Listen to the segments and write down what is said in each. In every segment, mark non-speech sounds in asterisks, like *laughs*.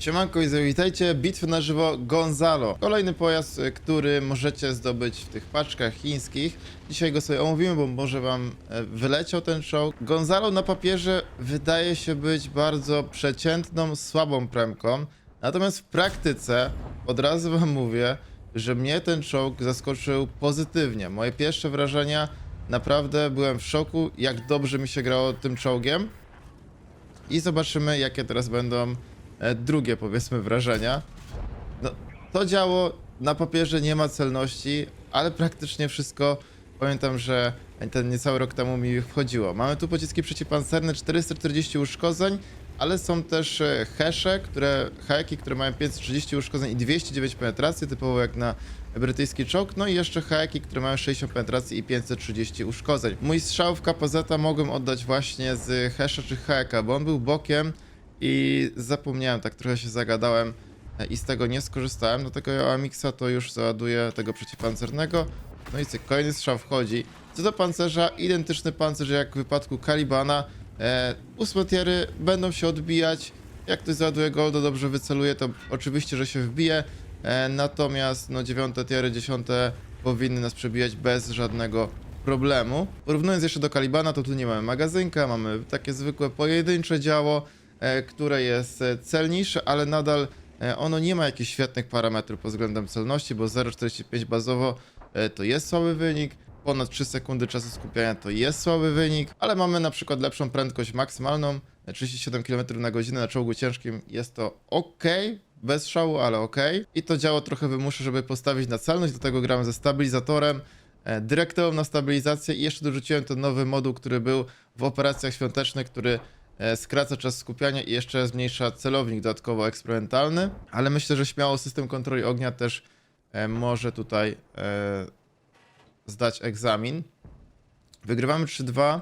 Siemanko i witajcie, bitwy na żywo Gonzalo. Kolejny pojazd, y, który możecie zdobyć w tych paczkach chińskich. Dzisiaj go sobie omówimy, bo może wam e, wyleciał ten czołg. Gonzalo na papierze wydaje się być bardzo przeciętną, słabą premką. Natomiast w praktyce, od razu wam mówię, że mnie ten czołg zaskoczył pozytywnie. Moje pierwsze wrażenia, naprawdę byłem w szoku, jak dobrze mi się grało tym czołgiem. I zobaczymy, jakie teraz będą drugie, powiedzmy, wrażenia. No, to działo na papierze nie ma celności, ale praktycznie wszystko. Pamiętam, że ten niecały rok temu mi wchodziło. Mamy tu pociski przeciwpancerne, 440 uszkodzeń, ale są też e, hesze, które, heki, które mają 530 uszkodzeń i 209 penetracji, typowo jak na brytyjski czołg, no i jeszcze heki, które mają 60 penetracji i 530 uszkodzeń. Mój strzał w KPZ mogłem oddać właśnie z hesza czy heka, bo on był bokiem i zapomniałem, tak trochę się zagadałem e, i z tego nie skorzystałem, do tego Amixa to już załaduję tego przeciwpancernego, no i cyk, kolejny strzał wchodzi. Co do pancerza, identyczny pancerz jak w wypadku Kalibana, e, ósme tiery będą się odbijać, jak ktoś załaduje goldo, dobrze wyceluje, to oczywiście, że się wbije, e, natomiast no dziewiąte tiery, dziesiąte powinny nas przebijać bez żadnego problemu. Porównując jeszcze do Kalibana, to tu nie mamy magazynka, mamy takie zwykłe pojedyncze działo, które jest e, celniejsze, ale nadal e, ono nie ma jakichś świetnych parametrów pod względem celności, bo 0,45 bazowo e, to jest słaby wynik, ponad 3 sekundy czasu skupiania to jest słaby wynik, ale mamy na przykład lepszą prędkość maksymalną, e, 37 km na godzinę na czołgu ciężkim, jest to ok, bez szału, ale ok. I to działo trochę wymusza, żeby postawić na celność, dlatego gramy ze stabilizatorem, e, dyrektową na stabilizację i jeszcze dorzuciłem ten nowy moduł, który był w operacjach świątecznych, który e, skraca czas skupiania i jeszcze zmniejsza celownik dodatkowo eksperymentalny, ale myślę, że śmiało system kontroli ognia też e, może tutaj e, zdać egzamin. Wygrywamy 3-2.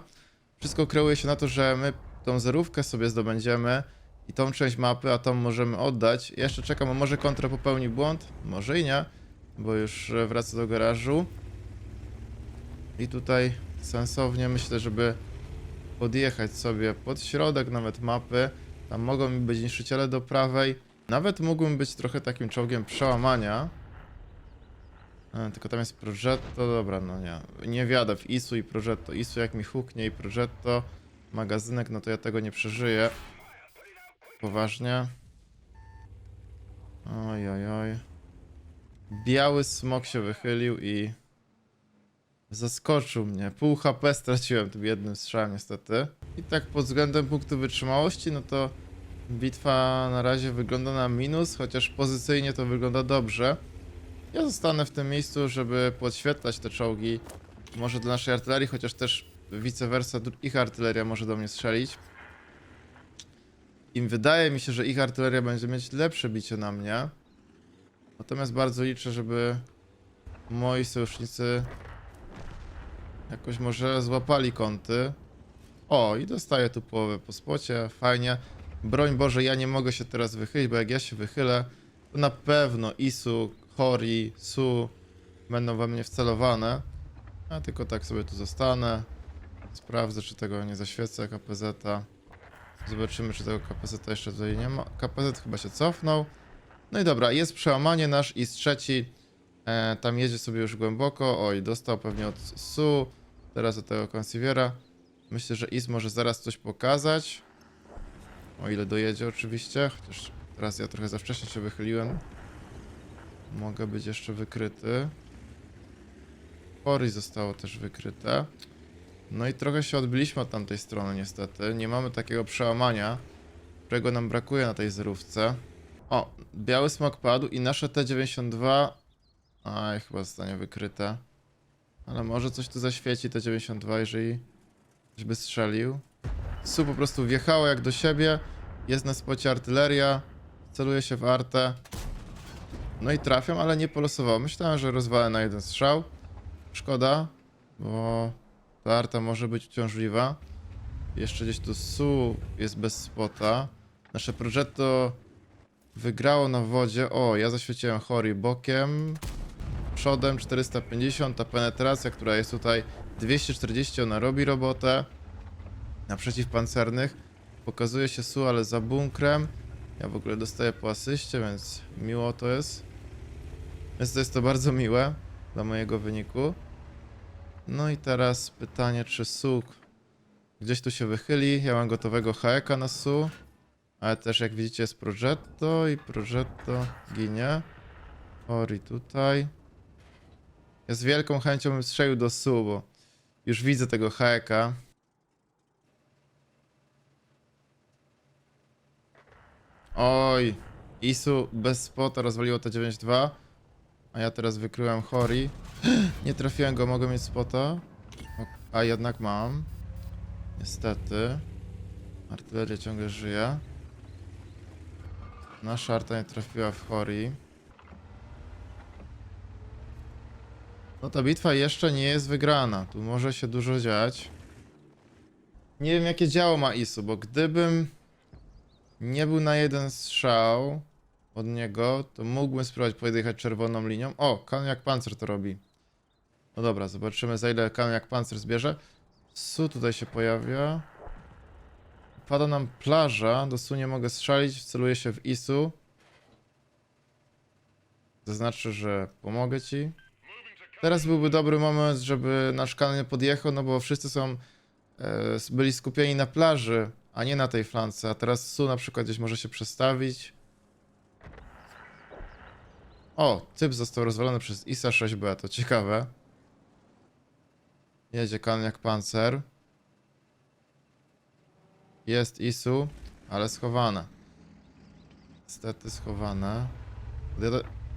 Wszystko kreuje się na to, że my tą zerówkę sobie zdobędziemy i tą część mapy, a tą możemy oddać. Jeszcze czekam, może kontra popełni błąd? Może i nie, bo już e, wraca do garażu. I tutaj sensownie myślę, żeby podjechać sobie pod środek nawet mapy. Tam mogą być niszczyciele do prawej. Nawet mógłbym być trochę takim czołgiem przełamania. E, Tylko tam jest Progetto, dobra, no nie. Nie wiadę w Isu i Progetto. Isu jak mi huknie i Progetto, magazynek, no to ja tego nie przeżyję. Poważnie. Oj, oj, oj. Biały smok się wychylił i zaskoczył mnie. Pół HP straciłem tym jednym strzałem niestety. I tak pod względem punktu wytrzymałości, no to bitwa na razie wygląda na minus, chociaż pozycyjnie to wygląda dobrze. Ja zostanę w tym miejscu, żeby podświetlać te czołgi. Może dla naszej artylerii, chociaż też vice versa, ich artyleria może do mnie strzelić. Im wydaje mi się, że ich artyleria będzie mieć lepsze bicie na mnie. Natomiast bardzo liczę, żeby moi sojusznicy jakoś może złapali kąty. O, i dostaję tu połowę po spocie, fajnie. Broń Boże, ja nie mogę się teraz wychylić, bo jak ja się wychylę, to na pewno Isu, Hori, Su będą we mnie wcelowane. A tylko tak sobie tu zostanę. Sprawdzę, czy tego nie zaświecę KPZ. -a. Zobaczymy, czy tego KPZ jeszcze tutaj nie ma. KPZ chyba się cofnął. No i dobra, jest przełamanie nasz i trzeci. E, tam jedzie sobie już głęboko. Oj, dostał pewnie od Su. Teraz od tego konsiwiera. Myślę, że Is może zaraz coś pokazać. O ile dojedzie oczywiście. Chociaż teraz ja trochę za wcześnie się wychyliłem. Mogę być jeszcze wykryty. Pory zostało też wykryte. No i trochę się odbiliśmy od tamtej strony niestety. Nie mamy takiego przełamania, którego nam brakuje na tej zerówce. O, biały smok padł i nasze T92... Aj, chyba zostanie wykryte. Ale może coś tu zaświeci T92, jeżeli ktoś by strzelił. Su po prostu wjechało jak do siebie. Jest na spocie artyleria. Celuje się w artę. No i trafiam, ale nie polosowało. Myślałem, że rozwalę na jeden strzał. Szkoda, bo ta arta może być uciążliwa. Jeszcze gdzieś tu Su jest bez spota. Nasze Progetto wygrało na wodzie. O, ja zaświeciłem Hori bokiem. Przodem 450, ta penetracja, która jest tutaj 240, ona robi robotę. Na przeciwpancernych pokazuje się Su, ale za bunkrem. Ja w ogóle dostaję po asyście, więc miło to jest. Więc to jest to bardzo miłe dla mojego wyniku. No i teraz pytanie, czy Su gdzieś tu się wychyli. Ja mam gotowego haeka na Su. Ale też jak widzicie jest Progetto i Progetto ginie. Ori tutaj. Ja z wielką chęcią bym strzelił do Su, bo już widzę tego haeka. Oj, Isu bez spota rozwaliło to 9-2. A ja teraz wykryłem Hori. *gasps* Nie trafiłem go, mogę mieć spota. A jednak mam. Niestety. Artyleria ciągle żyje. Nasza arta nie trafiła w Hori. No ta bitwa jeszcze nie jest wygrana. Tu może się dużo dziać. Nie wiem jakie działo ma Isu, bo gdybym nie był na jeden strzał od niego, to mógłbym spróbować podjechać czerwoną linią. O, jak pancer to robi. No dobra, zobaczymy za ile jak pancer zbierze. Su tutaj się pojawia. Pada nam plaża, do Su nie mogę strzelić, celuję się w Isu. Zaznaczę, że pomogę ci. Teraz byłby dobry moment, żeby nasz kan nie podjechał, no bo wszyscy są e, byli skupieni na plaży, a nie na tej flance. A teraz Su na przykład gdzieś może się przestawić. O, typ został rozwalony przez ISA 6B, to ciekawe. Jedzie kan jak pancer. Jest Isu, ale schowane. Niestety schowane.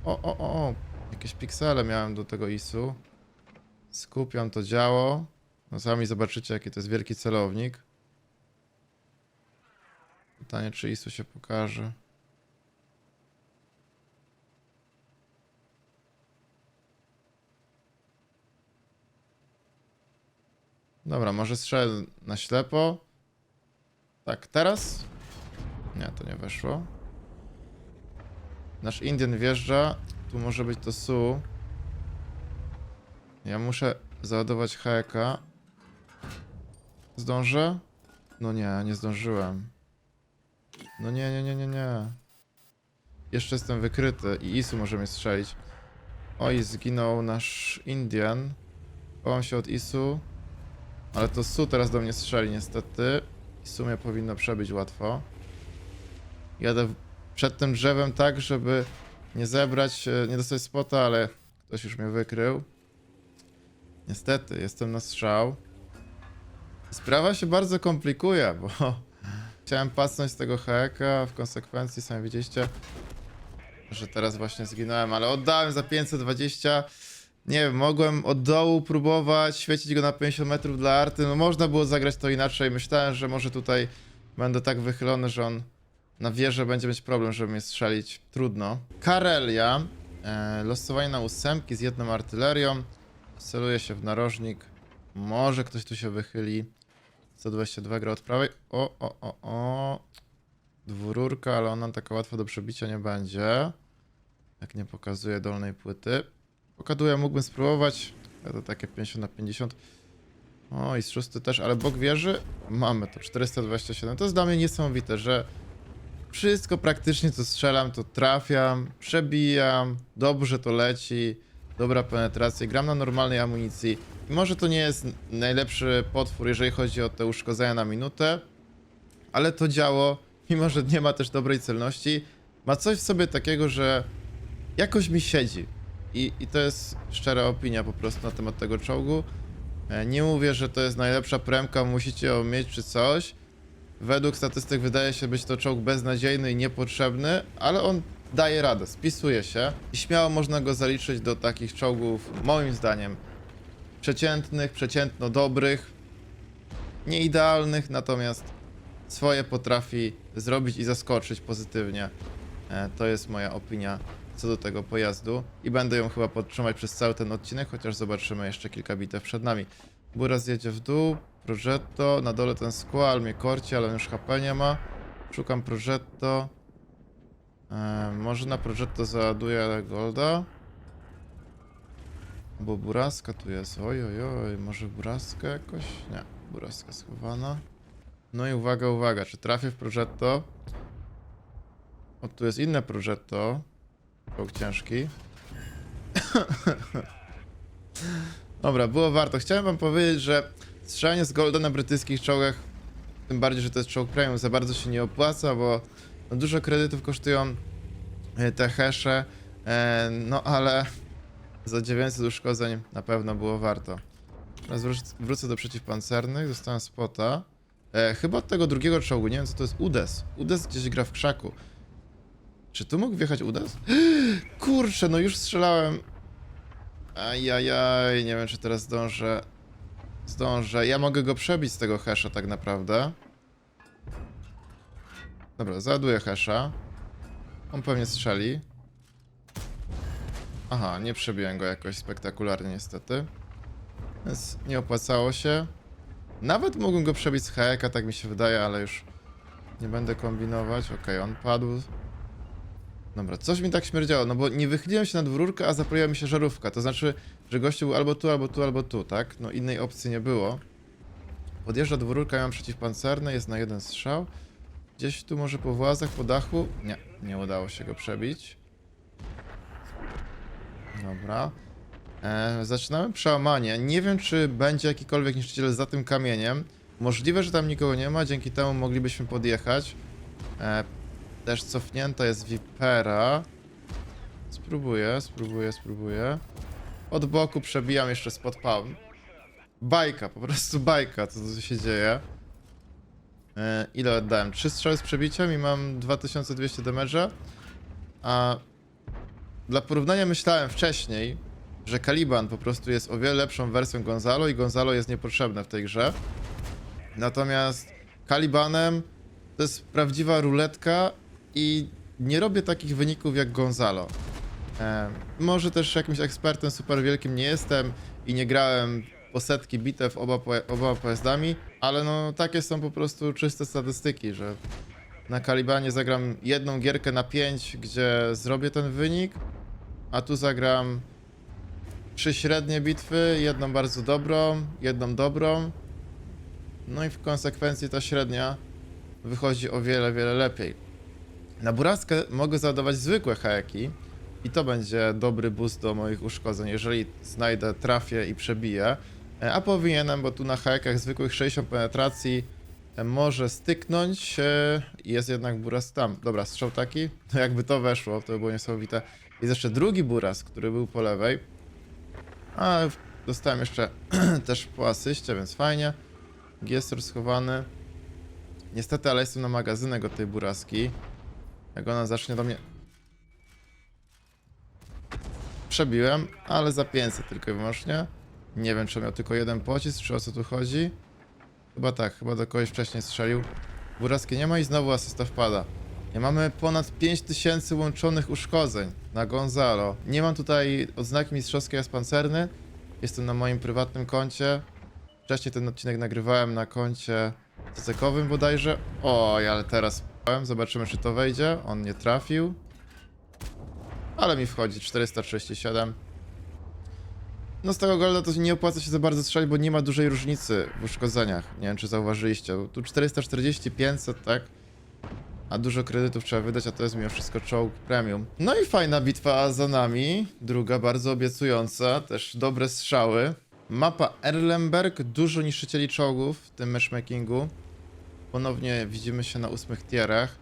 O, o, o. Jakieś piksele miałem do tego Isu. Skupiam to działo. No sami zobaczycie, jaki to jest wielki celownik. Pytanie, czy Isu się pokaże. Dobra, może strzelę na ślepo. Tak, teraz? Nie, to nie weszło. Nasz Indian wjeżdża. Tu może być to Su. Ja muszę załadować heka. Zdążę? No nie, nie zdążyłem. No nie, nie, nie, nie, nie. Jeszcze jestem wykryty i Isu może mnie strzelić. Oj, zginął nasz Indian. Chowam się od Isu. Ale to Su teraz do mnie strzeli niestety. I Su mnie powinno przebić łatwo. Jadę przed tym drzewem tak, żeby nie zebrać, e, nie dostać spota, ale ktoś już mnie wykrył. Niestety, jestem na strzał. Sprawa się bardzo komplikuje, bo *laughs* chciałem pasnąć z tego heka, w konsekwencji sami widzieliście, że teraz właśnie zginąłem, ale oddałem za 520. Nie wiem, mogłem od dołu próbować świecić go na 50 metrów dla arty. No można było zagrać to inaczej. Myślałem, że może tutaj będę tak wychylony, że on na wieżę będzie mieć problem, żeby mnie strzelić. Trudno. Karelia. E, losowanie na ósemki z jedną artylerią. Celuje się w narożnik. Może ktoś tu się wychyli. 122 gra od prawej. O, o, o, o. Dwururka, ale ona taka łatwa do przebicia nie będzie. Jak nie pokazuje dolnej płyty. Pokaduję, mógłbym spróbować. To takie 50 na 50. O, i z szósty też, ale bok wieży. Mamy to, 427. To jest dla mnie niesamowite, że wszystko praktycznie co strzelam, to trafiam, przebijam, dobrze to leci, dobra penetracja, gram na normalnej amunicji. I może to nie jest najlepszy potwór, jeżeli chodzi o te uszkodzenia na minutę, ale to działo, mimo że nie ma też dobrej celności, ma coś w sobie takiego, że jakoś mi siedzi. I, I to jest szczera opinia po prostu na temat tego czołgu. E, Nie mówię, że to jest najlepsza premka, musicie ją mieć czy coś. Według statystyk wydaje się być to czołg beznadziejny i niepotrzebny, ale on daje radę, spisuje się i śmiało można go zaliczyć do takich czołgów, moim zdaniem, przeciętnych, przeciętno dobrych, nie idealnych, natomiast swoje potrafi zrobić i zaskoczyć pozytywnie. E, To jest moja opinia co do tego pojazdu i będę ją chyba podtrzymać przez cały ten odcinek, chociaż zobaczymy jeszcze kilka bitew przed nami. Buras jedzie w dół, Progetto, na dole ten Squall mnie korci, ale już HP nie ma. Szukam Progetto. E, może na Progetto załaduję Golda. Bo Buraska tu jest, oj, oj, oj, może Buraska jakoś? Nie, Buraska schowana. No i uwaga, uwaga, czy trafię w Progetto? O, tu jest inne progetto. Czołg ciężki. *laughs* Dobra, było warto. Chciałem wam powiedzieć, że strzelanie z Golda na brytyjskich czołgach, tym bardziej, że to jest czołg premium, za bardzo się nie opłaca, bo no, dużo kredytów kosztują e, te hesze, e, no ale za 900 uszkodzeń na pewno było warto. Teraz wróc- wrócę do przeciwpancernych, dostałem spota. E, chyba od tego drugiego czołgu, nie wiem co to jest Udes. Udes gdzieś gra w krzaku. Czy tu mógł wjechać Udes? *gasps* Kurczę, no już strzelałem. Ajajaj, nie wiem czy teraz zdążę. Zdążę. Ja mogę go przebić z tego hasza tak naprawdę. Dobra, załaduję hasza. On pewnie strzeli. Aha, nie przebiłem go jakoś spektakularnie niestety. Więc nie opłacało się. Nawet mógłbym go przebić z heka, tak mi się wydaje, ale już nie będę kombinować. Okej, on padł. Dobra, coś mi tak śmierdziało, no bo nie wychyliłem się na dwórkę, a zapaliła mi się żarówka. To znaczy, że gościu był albo tu, albo tu, albo tu, tak? No innej opcji nie było. Podjeżdża dwórka, ja mam przeciwpancerne, jest na jeden strzał. Gdzieś tu może po włazach, po dachu? Nie, nie udało się go przebić. Dobra. E, zaczynamy przełamanie. Nie wiem, czy będzie jakikolwiek niszczyciel za tym kamieniem. Możliwe, że tam nikogo nie ma, dzięki temu moglibyśmy podjechać. E, też cofnięta jest Vipera. Spróbuję, spróbuję, spróbuję. Od boku przebijam jeszcze spod palm. Bajka, po prostu bajka, co tu się dzieje. E, ile oddałem? Trzy strzały z przebiciem i mam 2200 damage'a. A dla porównania myślałem wcześniej, że Caliban po prostu jest o wiele lepszą wersją Gonzalo i Gonzalo jest niepotrzebne w tej grze. Natomiast Calibanem to jest prawdziwa ruletka i nie robię takich wyników jak Gonzalo. E, może też jakimś ekspertem super wielkim nie jestem i nie grałem po setki bitew oba, oboma pojazdami, ale no takie są po prostu czyste statystyki, że na Kalibanie zagram jedną gierkę na 5, gdzie zrobię ten wynik, a tu zagram trzy średnie bitwy, jedną bardzo dobrą, jedną dobrą, no i w konsekwencji ta średnia wychodzi o wiele, wiele lepiej. Na buraskę mogę załadować zwykłe hajeki i to będzie dobry boost do moich uszkodzeń, jeżeli znajdę, trafię i przebiję. E, A powinienem, bo tu na hajekach zwykłych 60 penetracji e, może styknąć. Jest jednak buras tam. Dobra, strzał taki. *laughs* No jakby to weszło, to by było niesamowite. Jest jeszcze drugi buras, który był po lewej. A dostałem jeszcze *clears throat* też po asyście, więc fajnie. Giestor schowany. Niestety, ale jestem na magazynek od tej buraski. Jak ona zacznie do mnie... Przebiłem, ale za 500 tylko i wyłącznie. Nie wiem, czy miał tylko jeden pocisk, czy o co tu chodzi. Chyba tak, chyba do kogoś wcześniej strzelił. Buraski nie ma i znowu asysta wpada. Nie mamy ponad 5000 łączonych uszkodzeń na Gonzalo. Nie mam tutaj odznaki mistrzowskiej jest pancerny. Jestem na moim prywatnym koncie. Wcześniej ten odcinek nagrywałem na koncie cecekowym bodajże. Oj, ale teraz. Zobaczymy czy to wejdzie. On nie trafił. Ale mi wchodzi 437. No z tego golda to nie opłaca się za bardzo strzelić, bo nie ma dużej różnicy w uszkodzeniach. Nie wiem czy zauważyliście. Tu 440, 500, tak? A dużo kredytów trzeba wydać, a to jest mimo wszystko czołg premium. No i fajna bitwa za nami. Druga bardzo obiecująca, też dobre strzały. Mapa Erlenberg, dużo niszczycieli czołgów w tym matchmakingu. Ponownie widzimy się na ósmych tierach.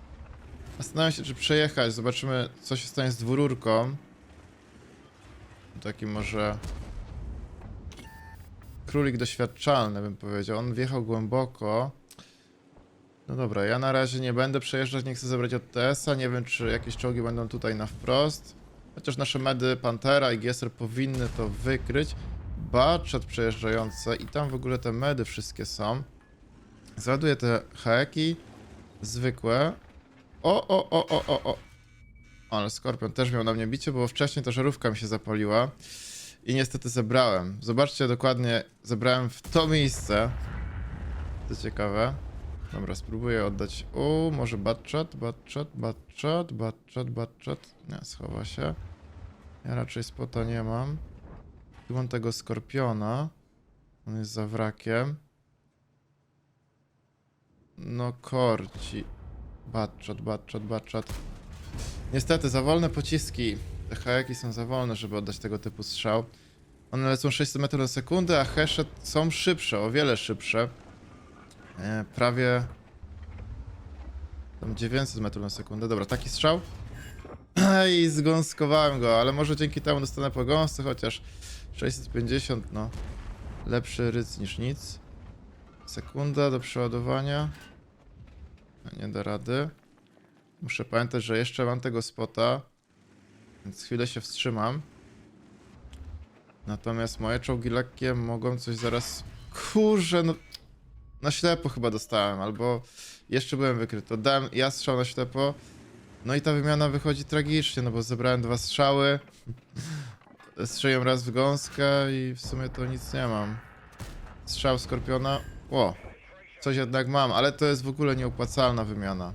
Zastanawiam się, czy przejechać. Zobaczymy, co się stanie z dwururką. Taki może... Królik doświadczalny, bym powiedział. On wjechał głęboko. No dobra, ja na razie nie będę przejeżdżać, nie chcę zebrać od TS-a. Nie wiem, czy jakieś czołgi będą tutaj na wprost. Chociaż nasze medy Pantera i Gesser powinny to wykryć. Baczet przejeżdżające i tam w ogóle te medy wszystkie są. Załaduję te heki zwykłe. O, o, o, o, o, o. Ale Skorpion też miał na mnie bicie, bo wcześniej ta żarówka mi się zapaliła. I niestety zebrałem. Zobaczcie dokładnie, zebrałem w to miejsce. To ciekawe. Dobra, spróbuję oddać. O, może batchat, batchat, batchat, batchat, batchat. Nie, schowa się. Ja raczej spota nie mam. Tu mam tego skorpiona. On jest za wrakiem. No korci. Batchat, batchat, batchat. Niestety, za wolne pociski. Te hajeki są za wolne, żeby oddać tego typu strzał. One lecą 600 metrów na sekundę, a hesze są szybsze, o wiele szybsze. E, prawie... Tam 900 metrów na sekundę. Dobra, taki strzał. *clears throat* I zgąskowałem go, ale może dzięki temu dostanę po gąsce, chociaż 650, no. Lepszy ryc niż nic. Sekunda do przeładowania. Nie da rady. Muszę pamiętać, że jeszcze mam tego spota, więc chwilę się wstrzymam. Natomiast moje czołgi lekkie mogą coś zaraz... Kurze, no... Na ślepo chyba dostałem, albo jeszcze byłem wykryty. Dałem ja strzał na ślepo, no i ta wymiana wychodzi tragicznie, no bo zebrałem dwa strzały. *laughs* Strzeliłem raz w gąskę i w sumie to nic nie mam. Strzał Skorpiona. O, coś jednak mam, ale to jest w ogóle nieopłacalna wymiana.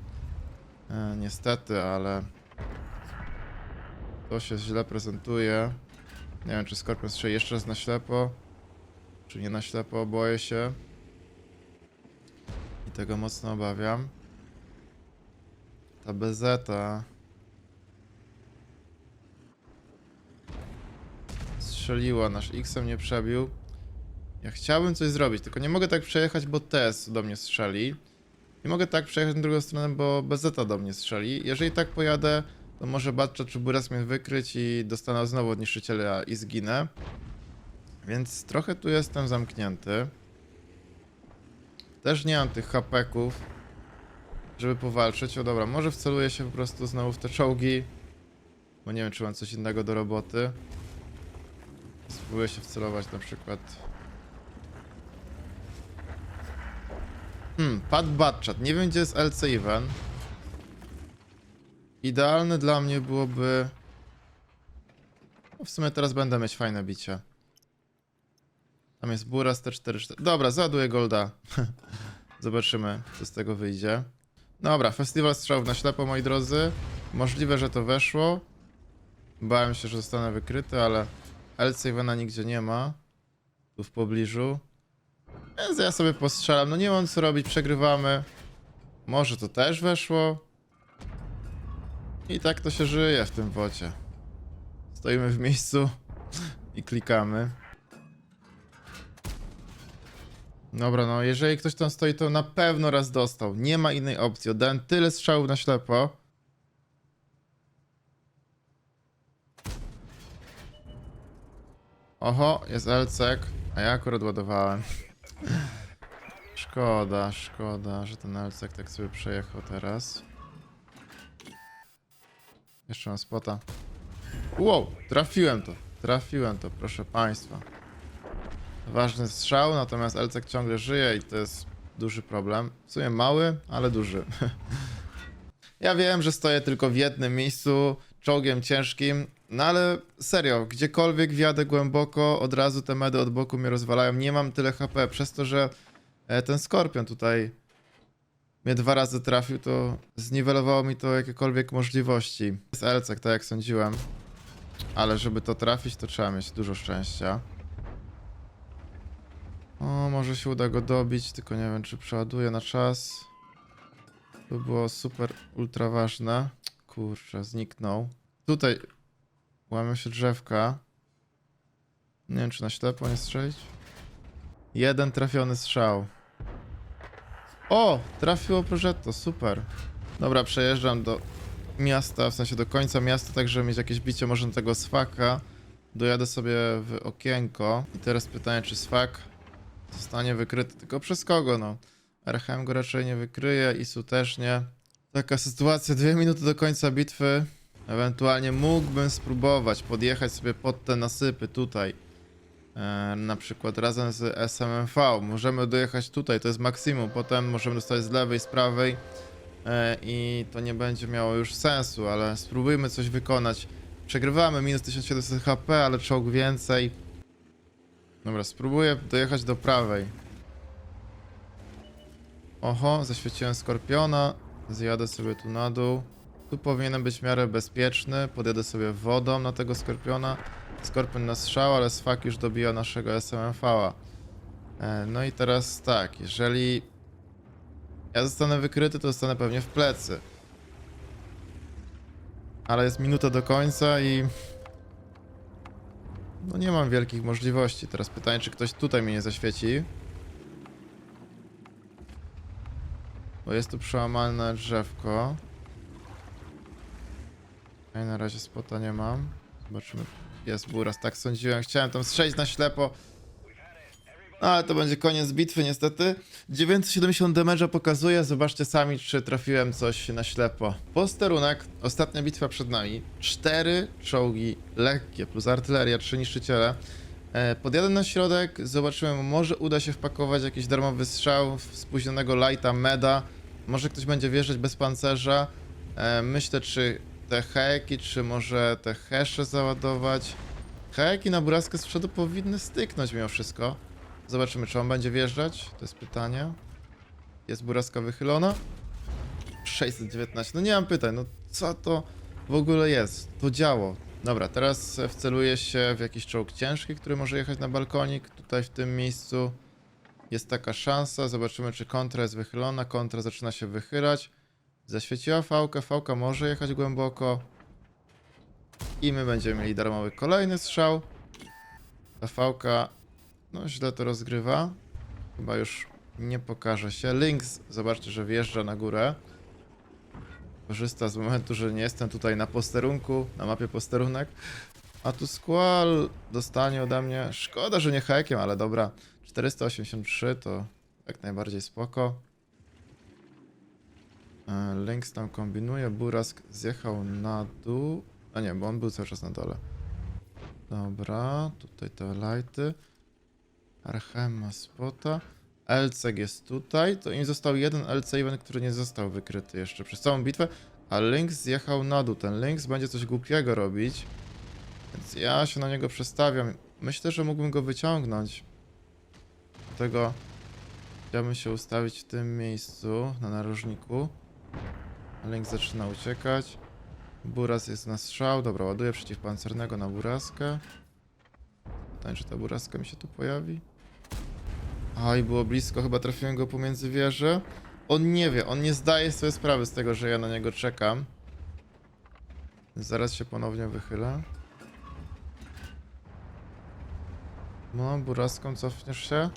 E, niestety, ale to się źle prezentuje. Nie wiem, czy Skorpion strzeli jeszcze raz na ślepo, czy nie na ślepo, boję się. I tego mocno obawiam. Ta bezeta. Strzeliła, nasz X-em nie przebił. Ja chciałbym coś zrobić, tylko nie mogę tak przejechać, bo TS do mnie strzeli. Nie mogę tak przejechać na drugą stronę, bo Bezeta do mnie strzeli. Jeżeli tak pojadę, to może Batchat czy Buras mnie wykryć i dostanę znowu od niszczyciela i zginę. Więc trochę tu jestem zamknięty. Też nie mam tych hapeków, żeby powalczyć. O dobra, może wceluję się po prostu znowu w te czołgi. Bo nie wiem, czy mam coś innego do roboty. Spróbuję się wcelować na przykład Hmm, Pat Batchat. Nie wiem, gdzie jest LC Even. Idealne dla mnie byłoby... No w sumie teraz będę mieć fajne bicie. Tam jest Buras T44. Dobra, załaduję Golda. *laughs* Zobaczymy, co z tego wyjdzie. Dobra, festiwal strzałów na ślepo, moi drodzy. Możliwe, że to weszło. Bałem się, że zostanę wykryty, ale LC Evena nigdzie nie ma. Tu w pobliżu. Więc ja sobie postrzelam. No nie mam co robić, przegrywamy. Może to też weszło. I tak to się żyje w tym wocie. Stoimy w miejscu i klikamy. Dobra, no jeżeli ktoś tam stoi, to na pewno raz dostał. Nie ma innej opcji. Oddałem tyle strzałów na ślepo. Oho, jest LCek, a ja akurat ładowałem. Szkoda, szkoda, że ten Elcek tak sobie przejechał teraz. Jeszcze mam spota. Wow, trafiłem to. Trafiłem to, proszę państwa. Ważny strzał, natomiast Elcek ciągle żyje i to jest duży problem. W sumie mały, ale duży. *laughs* ja wiem, że stoję tylko w jednym miejscu, czołgiem ciężkim, no ale serio, gdziekolwiek wjadę głęboko, od razu te medy od boku mnie rozwalają. Nie mam tyle HP, przez to, że ten skorpion tutaj mnie dwa razy trafił, to zniwelowało mi to jakiekolwiek możliwości. Jest Elcek, tak jak sądziłem. Ale żeby to trafić, to trzeba mieć dużo szczęścia. O, może się uda go dobić, tylko nie wiem, czy przeładuję na czas. To było super, ultra ważne. Kurczę, zniknął. Tutaj łamią się drzewka. Nie wiem, czy na ślepo nie strzelić. Jeden trafiony strzał. O! Trafiło Progetto, super. Dobra, przejeżdżam do miasta, w sensie do końca miasta, tak żeby mieć jakieś bicie może tego swaka. Dojadę sobie w okienko. I teraz pytanie, czy swak zostanie wykryty. Tylko przez kogo, no? RHM go raczej nie wykryje, Isu też nie. Taka sytuacja, dwie minuty do końca bitwy. Ewentualnie mógłbym spróbować podjechać sobie pod te nasypy tutaj. E, na przykład razem z SMMV. Możemy dojechać tutaj, to jest maksimum. Potem możemy dostać z lewej, z prawej. E, I to nie będzie miało już sensu, ale spróbujmy coś wykonać. Przegrywamy minus 1700 HP, ale czołg więcej. Dobra, spróbuję dojechać do prawej. Oho, zaświeciłem skorpiona. Zjadę sobie tu na dół. Tu powinienem być w miarę bezpieczny. Podjadę sobie wodą na tego skorpiona. Skorpion na strzał, ale swak już dobija naszego SMMV-a. E, No i teraz tak, jeżeli ja zostanę wykryty, to zostanę pewnie w plecy. Ale jest minuta do końca i... No nie mam wielkich możliwości. Teraz pytanie, czy ktoś tutaj mnie nie zaświeci. Bo jest tu przełamalne drzewko. Ja na razie spota nie mam. Zobaczymy. Jest buras, tak sądziłem. Chciałem tam strzelić na ślepo. No, ale to będzie koniec bitwy niestety. 970 damage'a pokazuje. Zobaczcie sami, czy trafiłem coś na ślepo. Posterunek. Ostatnia bitwa przed nami. Cztery czołgi lekkie plus artyleria, trzy niszczyciele. E, Podjadę na środek, zobaczyłem, może uda się wpakować jakiś darmowy strzał spóźnionego lighta, meda. Może ktoś będzie wjeżdżać bez pancerza. E, Myślę, czy te heki, czy może te hesze załadować. Heki na buraskę z przodu powinny styknąć mimo wszystko. Zobaczymy, czy on będzie wjeżdżać. To jest pytanie. Jest buraska wychylona. 619. No nie mam pytań, no co to w ogóle jest? To działo. Dobra, teraz wceluję się w jakiś czołg ciężki, który może jechać na balkonik. Tutaj w tym miejscu jest taka szansa. Zobaczymy, czy kontra jest wychylona. Kontra zaczyna się wychylać. Zaświeciła fałkę. Fałka może jechać głęboko. I my będziemy mieli darmowy kolejny strzał. Ta fałka, no źle to rozgrywa. Chyba już nie pokaże się. Lynx, zobaczcie, że wjeżdża na górę. Korzysta z momentu, że nie jestem tutaj na posterunku, na mapie posterunek. A tu Squall dostanie ode mnie. Szkoda, że nie hekiem, ale dobra. 483 to jak najbardziej spoko. E, Lynx tam kombinuje. Burask zjechał na dół. A nie, bo on był cały czas na dole. Dobra, tutaj te lighty. Archem ma spota. Elceg jest tutaj. To im został jeden LC event, który nie został wykryty jeszcze przez całą bitwę. A Lynx zjechał na dół. Ten Lynx będzie coś głupiego robić. Więc ja się na niego przestawiam. Myślę, że mógłbym go wyciągnąć. Dlatego chciałbym się ustawić w tym miejscu, na narożniku. Lynx zaczyna uciekać. Buras jest na strzał. Dobra, ładuję przeciwpancernego na buraskę. Pytanie, czy ta buraska mi się tu pojawi? Aj, było blisko, chyba trafiłem go pomiędzy wieże. On nie wie, on nie zdaje sobie sprawy z tego, że ja na niego czekam. Zaraz się ponownie wychylę. No, buraską cofniesz się.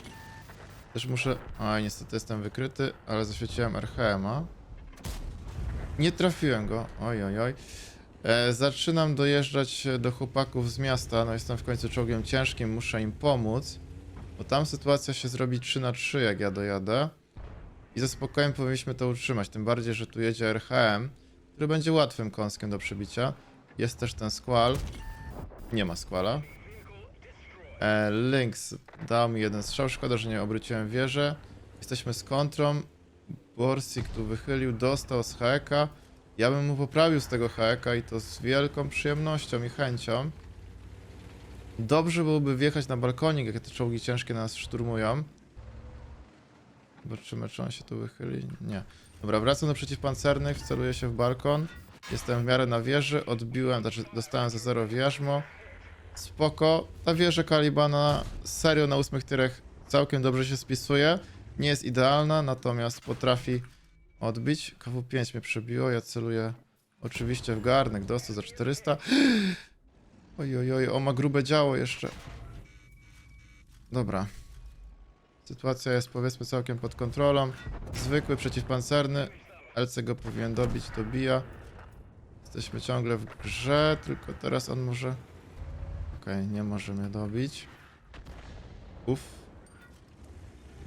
Też muszę... Aj, niestety jestem wykryty, ale zaświeciłem RHM-a. Nie trafiłem go. Oj, oj, oj. E, zaczynam dojeżdżać do chłopaków z miasta. No, jestem w końcu czołgiem ciężkim, muszę im pomóc. Bo tam sytuacja się zrobi 3 na 3 jak ja dojadę. I ze spokojem powinniśmy to utrzymać. Tym bardziej, że tu jedzie RHM, który będzie łatwym kąskiem do przebicia. Jest też ten Squall. Nie ma Squalla. E, Lynx dał mi jeden strzał. Szkoda, że nie obróciłem wieżę. Jesteśmy z kontrą. Borsik tu wychylił, dostał z heka. Ja bym mu poprawił z tego heka i to z wielką przyjemnością i chęcią. Dobrze byłoby wjechać na balkonik, jak te czołgi ciężkie nas szturmują. Zobaczymy, czy on się tu wychyli. Nie. Dobra, wracam do przeciwpancernych, wceluję się w balkon. Jestem w miarę na wieży, odbiłem, znaczy dostałem za zero wierzmo. Spoko. Ta wieża Kalibana serio na ósmych tyrach całkiem dobrze się spisuje. Nie jest idealna, natomiast potrafi odbić. KW5 mnie przebiło, ja celuję oczywiście w garnek, dostał za 400. Oj, oj, oj, o ma grube działo jeszcze. Dobra. Sytuacja jest powiedzmy całkiem pod kontrolą. Zwykły przeciwpancerny. LC go powinien dobić, dobija. Jesteśmy ciągle w grze, tylko teraz on może... Okej, nie może mnie dobić. Uff.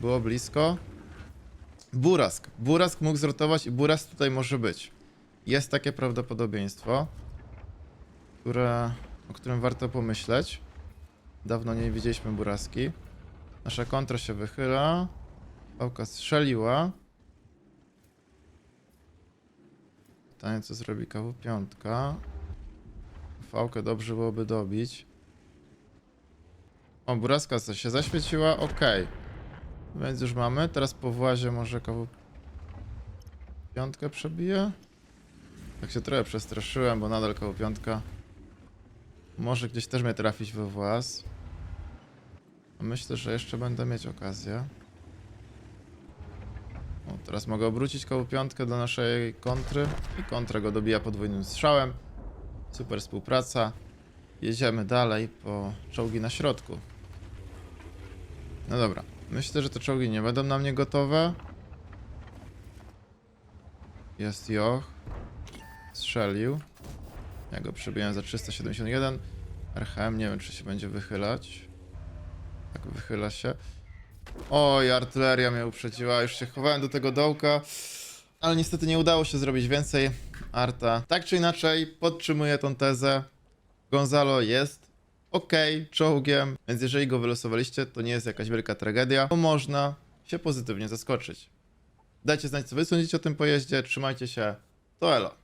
Było blisko. Burask. Burask mógł zrotować i Burask tutaj może być. Jest takie prawdopodobieństwo, które, o którym warto pomyśleć. Dawno nie widzieliśmy Buraski. Nasza kontra się wychyla. Pałka strzeliła. Pytanie, co zrobi KW5. Fałkę dobrze byłoby dobić. O, buraska się zaświeciła, ok. Więc już mamy. Teraz po włazie może KW piątkę przebije. Tak się trochę przestraszyłem, bo nadal KW piątka może gdzieś też mnie trafić we włas. A Myślę, że jeszcze będę mieć okazję. O, teraz mogę obrócić koło piątkę do naszej kontry i kontra go dobija podwójnym strzałem. Super współpraca. Jedziemy dalej po czołgi na środku. No dobra. Myślę, że te czołgi nie będą na mnie gotowe. Jest Joch. Strzelił. Ja go przybiłem za 371. RHM nie wiem, czy się będzie wychylać. Tak, wychyla się. Oj, artyleria mnie uprzedziła. Już się chowałem do tego dołka. Ale niestety nie udało się zrobić więcej. Arta. Tak czy inaczej, podtrzymuję tą tezę. Gonzalo jest ok czołgiem, więc jeżeli go wylosowaliście, to nie jest jakaś wielka tragedia, bo można się pozytywnie zaskoczyć. Dajcie znać, co wy sądzicie o tym pojeździe. Trzymajcie się. To elo.